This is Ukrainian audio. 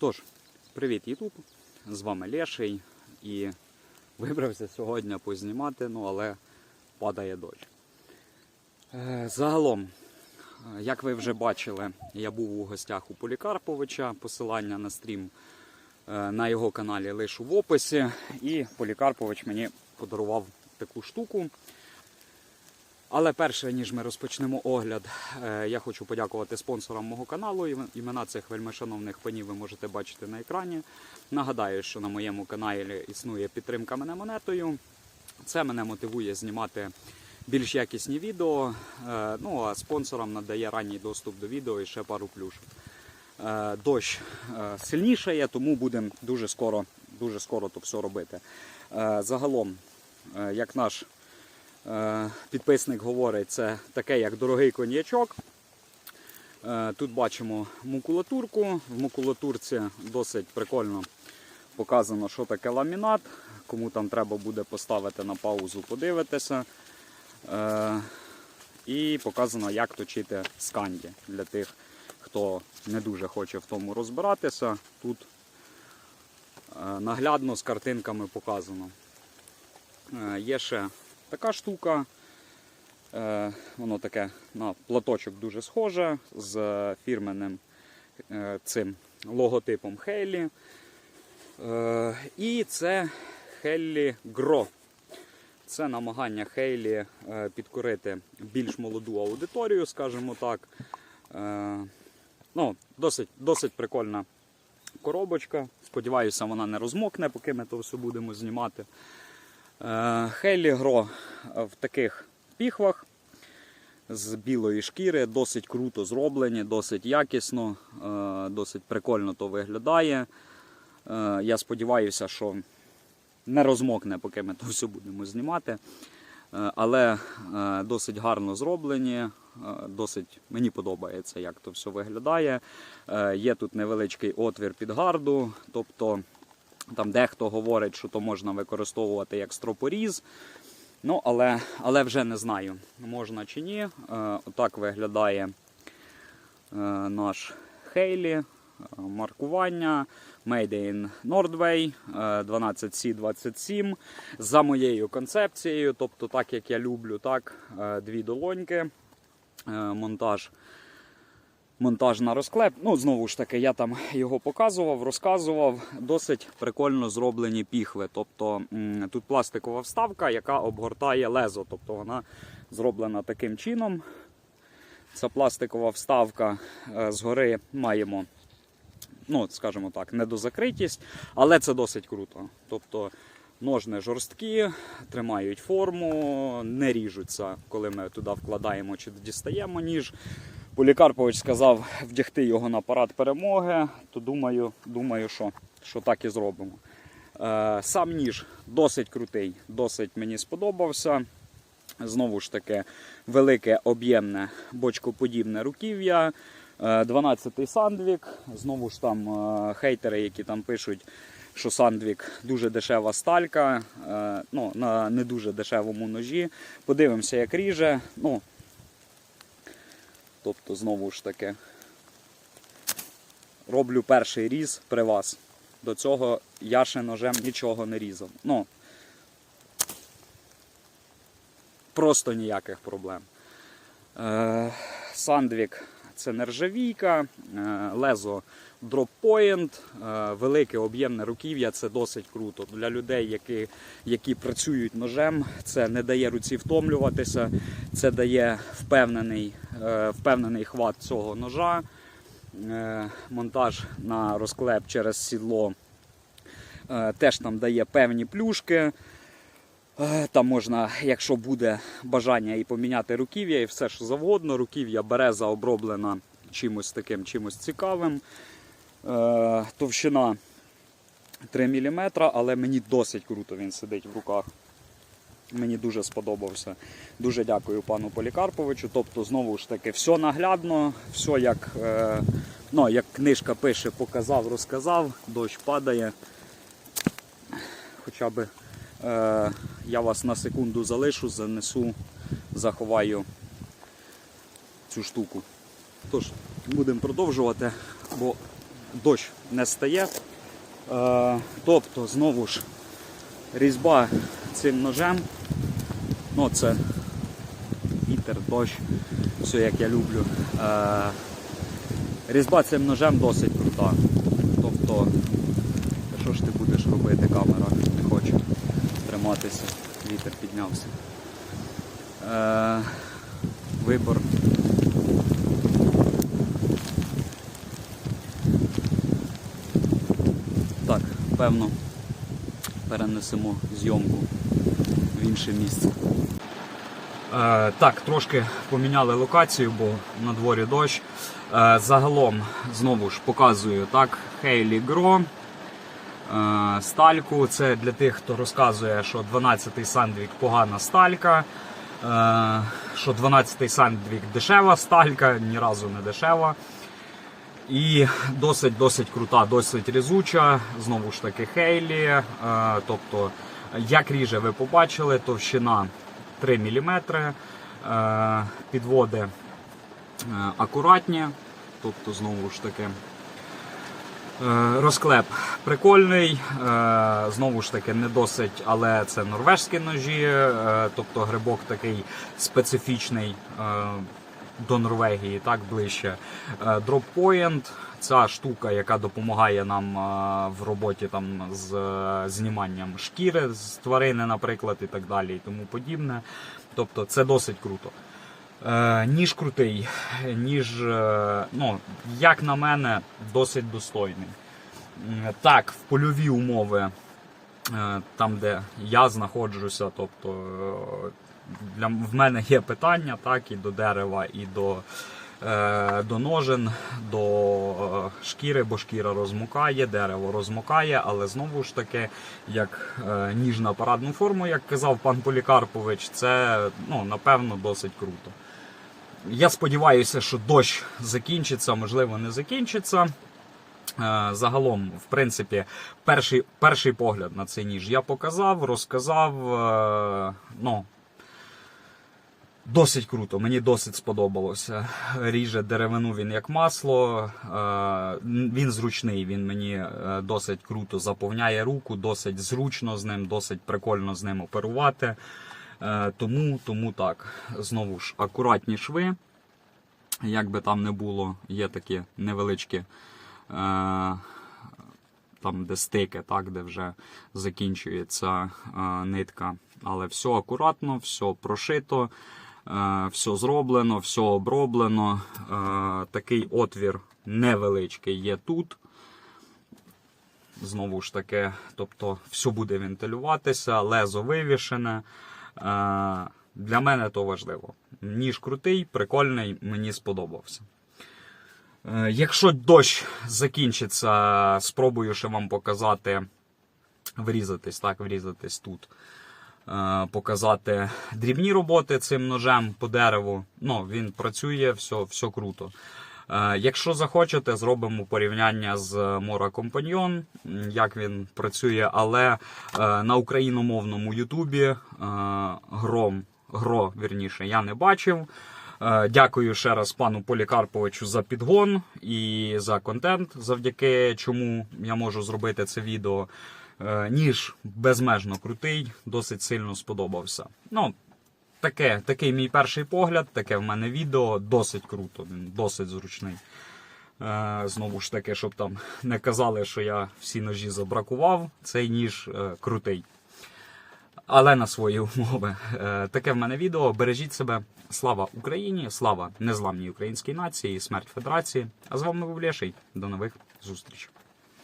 Тож, привіт, Ютуб! З вами Леший і вибрався сьогодні познімати, ну але падає дощ. Е, Загалом, е, як ви вже бачили, я був у гостях у Полікарповича. Посилання на стрім е, на його каналі лишу в описі. І Полікарпович мені подарував таку штуку. Але перше, ніж ми розпочнемо огляд, е, я хочу подякувати спонсорам мого каналу. Імена цих вельмишановних панів ви можете бачити на екрані. Нагадаю, що на моєму каналі існує підтримка мене монетою. Це мене мотивує знімати більш якісні відео. Е, Ну а спонсорам надає ранній доступ до відео і ще пару плюшок. Е, Дощ сильнішає, тому будемо дуже скоро, дуже скоро то все робити. Загалом, як наш підписник говорить, це таке як дорогий коньячок. Е, Тут бачимо макулатурку. В макулатурці досить прикольно показано, що таке ламінат. Кому там треба буде поставити на паузу, подивитися. Е, І показано, як точити сканді для тих, хто не дуже хоче в тому розбиратися. Тут е, наглядно з картинками показано. Е, Є ще така штука. Е, Воно таке на платочок дуже схоже з фірменним е, цим логотипом Хейлі. Е, І це Хеллі Гро. Це намагання Хейлі підкорити більш молоду аудиторію, скажімо так. Ну, досить, досить прикольна коробочка. Сподіваюся, вона не розмокне, поки ми то все будемо знімати. Е, Хейлі Гро в таких піхвах з білої шкіри, досить круто зроблені, досить якісно, е, досить прикольно то виглядає. Е, Я сподіваюся, що не розмокне, поки ми то все будемо знімати. Але досить гарно зроблені, досить мені подобається, як то все виглядає. Є тут невеличкий отвір під гарду, тобто там дехто говорить, що то можна використовувати як стропоріз. Ну, але, але вже не знаю, можна чи ні. Е, Отак виглядає е, наш Хейлі. Е, Маркування Made in Nordway е, 12C27 за моєю концепцією, тобто так як я люблю, так, е, дві долоньки, е, монтаж монтаж на розклеп. Ну, знову ж таки, я там його показував, розказував. Досить прикольно зроблені піхви. Тобто тут пластикова вставка, яка обгортає лезо. Тобто вона зроблена таким чином. Ця пластикова вставка е, згори маємо, ну, скажімо так, недозакритість, але це досить круто. Тобто ножни жорсткі, тримають форму, не ріжуться, коли ми туди вкладаємо чи дістаємо ніж. Полікарпович сказав вдягти його на парад перемоги, то думаю, думаю що, що так і зробимо. Е, Сам ніж досить крутий, досить мені сподобався. Знову ж таки, велике об'ємне бочкоподібне руків'я. 12-й сандвік. Знову ж там е, хейтери, які там пишуть, що сандвік дуже дешева сталька, е, ну, на не дуже дешевому ножі. Подивимося, як ріже. Ну, Тобто, знову ж таки, роблю перший різ при вас. До цього я ще ножем нічого не різав. Ну, просто ніяких проблем. Е, Сандвік це нержавійка, е, лезо дроппоінт, е, велике об'ємне руків'я це досить круто. Для людей, які, які працюють ножем, це не дає руці втомлюватися, це дає впевнений, е, впевнений хват цього ножа. Монтаж на розклеп через сідло теж там дає певні плюшки. Е, Там можна, якщо буде бажання і поміняти руків'я, і все що завгодно. Руків'я береза оброблена чимось таким, чимось цікавим. Е, Товщина 3 мм, але мені досить круто він сидить в руках. Мені дуже сподобався. Дуже дякую пану Полікарповичу. Тобто, знову ж таки, все наглядно, все як, е, ну, як книжка пише, показав, розказав, дощ падає. Хоча б е, я вас на секунду залишу, занесу, заховаю цю штуку. Тож, будемо продовжувати, бо дощ не стає. Е, тобто, знову ж, різьба цим ножем. Ну, це вітер, дощ, все як я люблю. Е, різьба цим ножем досить крута. Тобто, що ж ти будеш робити, камера не триматися, вітер піднявся. Е, вибор. Так, певно, перенесемо зйомку в інше місце. Е, так, трошки поміняли локацію, бо на дворі дощ. Е, загалом, знову ж показую так, Хейлі Гро. Е, стальку. Це для тих, хто розказує, що 12-й сандвік погана сталька. Е, що 12-й сандвік дешева сталька, ні разу не дешева. І досить досить крута, досить різуча. Знову ж таки, Хейлі. Е, тобто, як ріже, ви побачили, товщина 3 мм. Підводи акуратні. Тобто, знову ж таки, Розклеп прикольний, е, знову ж таки, не досить, але це норвежські ножі, е, тобто грибок такий специфічний е, до Норвегії, так ближче. Е, Point – ця штука, яка допомагає нам е, в роботі там з е, зніманням шкіри з тварини, наприклад, і так далі, і тому подібне. Тобто це досить круто. Е, ніж крутий, ніж, е, ну, як на мене, досить достойний. Так, в польові умови, е, там, де я знаходжуся, тобто для, в мене є питання так, і до дерева, і до, до ножен, до шкіри, бо шкіра розмукає, дерево розмукає, але знову ж таки, як ніж на парадну форму, як казав пан Полікарпович, це ну, напевно досить круто. Я сподіваюся, що дощ закінчиться, можливо, не закінчиться. Е, Загалом, в принципі, перший, перший погляд на цей ніж я показав, розказав. е, Ну, досить круто, мені досить сподобалося. Ріже деревину він як масло. е, Він зручний, він мені досить круто заповняє руку, досить зручно з ним, досить прикольно з ним оперувати. Е, Тому, тому так, знову ж, акуратні шви. Як би там не було, є такі невеличкі е, там, де стики, так, де вже закінчується е, нитка. Але все акуратно, все прошито, все зроблено, все оброблено. Такий отвір невеличкий є тут. Знову ж таки, тобто все буде вентилюватися, лезо вивішене. Е, Для мене то важливо. Ніж крутий, прикольний, мені сподобався. Е, Якщо дощ закінчиться, спробую ще вам показати, врізатись, так, врізатись тут. Е, Показати дрібні роботи цим ножем по дереву. Ну, він працює, все, все круто. Е, Якщо захочете, зробимо порівняння з Mora Companion, м, як він працює, але е, на україномовному Ютубі е, гром, гро, вірніше, я не бачив. Е, Дякую ще раз пану Полікарповичу за підгон і за контент, завдяки чому я можу зробити це відео. Е, Ніж безмежно крутий, досить сильно сподобався. Ну, таке, такий мій перший погляд, таке в мене відео, досить круто, він досить зручний. Е, Знову ж таки, щоб там не казали, що я всі ножі забракував, цей ніж е, крутий. Але на свої умови. Е, Таке в мене відео. Бережіть себе. Слава Україні, слава незламній українській нації, смерть Федерації. А з вами був Леший. До нових зустрічей.